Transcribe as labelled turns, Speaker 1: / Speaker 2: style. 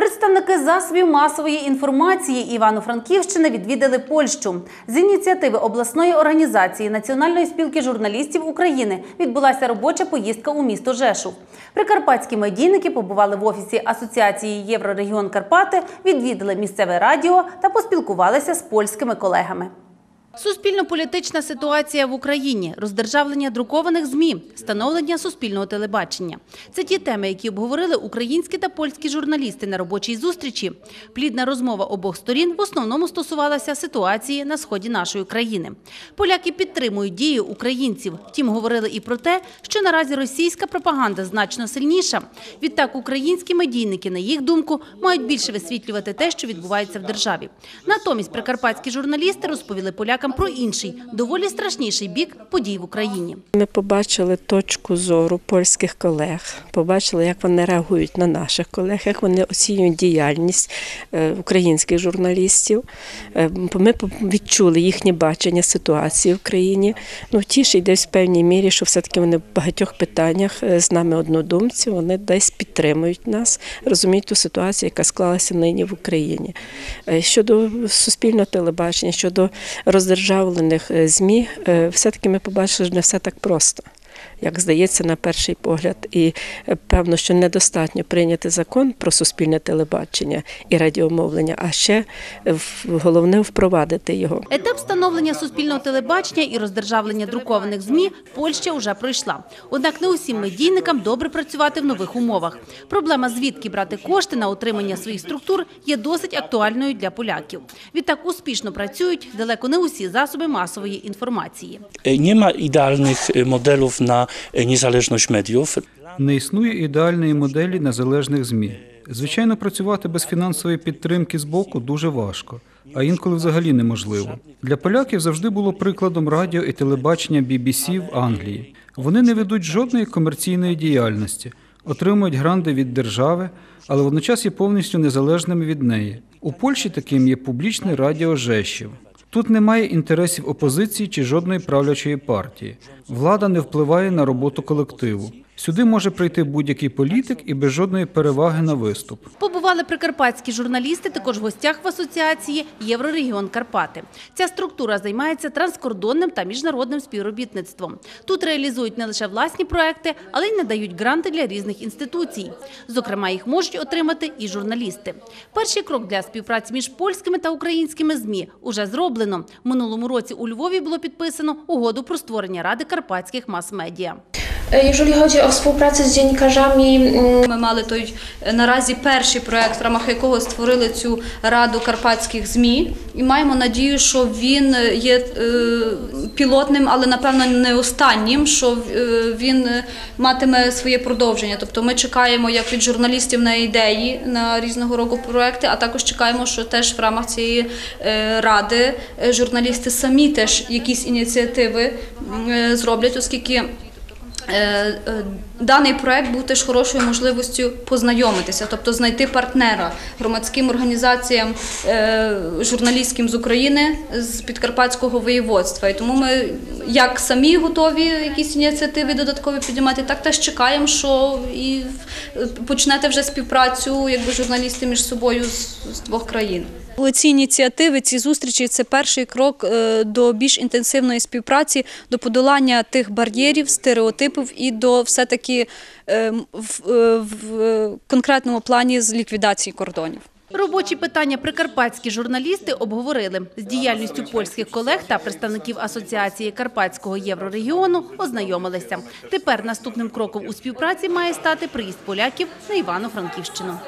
Speaker 1: Представники засобів масової інформації Івано-Франківщини відвідали Польщу. З ініціативи обласної організації Національної спілки журналістів України відбулася робоча поїздка у місто Жешув. Прикарпатські медійники побували в офісі Асоціації Єврорегіон Карпати, відвідали місцеве радіо та поспілкувалися з польськими колегами. Суспільно-політична ситуація в Україні, роздержавлення друкованих ЗМІ, встановлення суспільного телебачення. Це ті теми, які обговорили українські та польські журналісти на робочій зустрічі. Плідна розмова обох сторін в основному стосувалася ситуації на сході нашої країни. Поляки підтримують дії українців. Втім, говорили і про те, що наразі російська пропаганда значно сильніша. Відтак, українські медійники, на їх думку, мають більше висвітлювати те, що відбувається в державі. Натомість прикарпатські журналісти розповіли полякам про інший, доволі страшніший бік подій в Україні.
Speaker 2: Ми побачили точку зору польських колег, побачили, як вони реагують на наших колег, як вони оцінюють діяльність е, українських журналістів. Е, Ми відчули їхнє бачення ситуації в країні. Ну, тішить десь в певній мірі, що все-таки вони в багатьох питаннях е, з нами однодумці, вони десь підтримують нас, розуміють ту ситуацію, яка склалася нині в Україні. Щодо суспільного телебачення, щодо роздержавлених е, ЗМІ, е, все-таки ми побачили, що не все так просто. Як здається, на перший погляд, і е, певно, що недостатньо прийняти закон про суспільне телебачення і радіомовлення, а ще е, головне впровадити його.
Speaker 1: Етап встановлення суспільного телебачення і роздержавлення друкованих ЗМІ Польща вже пройшла. Однак не усім медійникам добре працювати в нових умовах. Проблема, звідки брати кошти на утримання своїх структур, є досить актуальною для поляків. Відтак успішно працюють далеко не усі засоби масової інформації.
Speaker 3: Ma idealnych y, modelów y, niezależność mediów.
Speaker 4: Не існує ідеальної моделі незалежних ЗМІ. Звичайно, працювати без фінансової підтримки з боку дуже важко, а інколи взагалі неможливо. Для поляків завжди було прикладом радіо і телебачення BBC в Англії. Вони не ведуть жодної комерційної діяльності, отримують гранди від держави, але водночас є повністю незалежними від неї. У Польщі таким є публічне радіо Жешів. Тут немає інтересів опозиції чи жодної правлячої партії. Влада не впливає на роботу колективу. Сюди може прийти будь-який політик і без жодної переваги на виступ.
Speaker 1: Побували прикарпатські журналісти також в гостях в асоціації Єврорегіон Карпати. Ця структура займається транскордонним та міжнародним співробітництвом. Тут реалізують не лише власні проекти, але й надають гранти для різних інституцій. Зокрема, їх можуть отримати і журналісти. Перший крок для співпраці між польськими та українськими ЗМІ уже зроблено. Минулому році у Львові було підписано угоду про створення Ради карпатських мас-медіа.
Speaker 5: Jeżeli chodzi o współpracę z dziennikarzami, mm,
Speaker 6: Ми мали той е, наразі перший проект, в рамах якого створили цю раду карпатських змі, і маємо надію, що він є е, пілотним, але напевно не останнім. Що е, він е, матиме своє продовження. Тобто, ми чекаємо як від журналістів на ідеї на різного року проекти, а також чекаємо, що теж в рамах цієї е, ради е, журналісти самі теж якісь ініціативи е, зроблять, оскільки. Е, е, Даний проект був теж хорошою можливістю познайомитися, тобто знайти партнера громадським організаціям е, журналістським з України з Підкарпатського воєводства. І тому ми як самі готові якісь ініціативи додаткові підіймати, так теж чекаємо, що і почнете вже співпрацю, якби журналісти між собою з двох країн.
Speaker 7: Ці ініціативи, ці зустрічі це перший крок е, до більш інтенсивної співпраці, до подолання тих бар'єрів, стереотипів і до все-таки е, в, е, в конкретному плані з ліквідації кордонів.
Speaker 1: Робочі питання прикарпатські журналісти обговорили. З діяльністю польських колег та представників Асоціації Карпатського єврорегіону ознайомилися. Тепер наступним кроком у співпраці має стати приїзд поляків на Івано-Франківщину.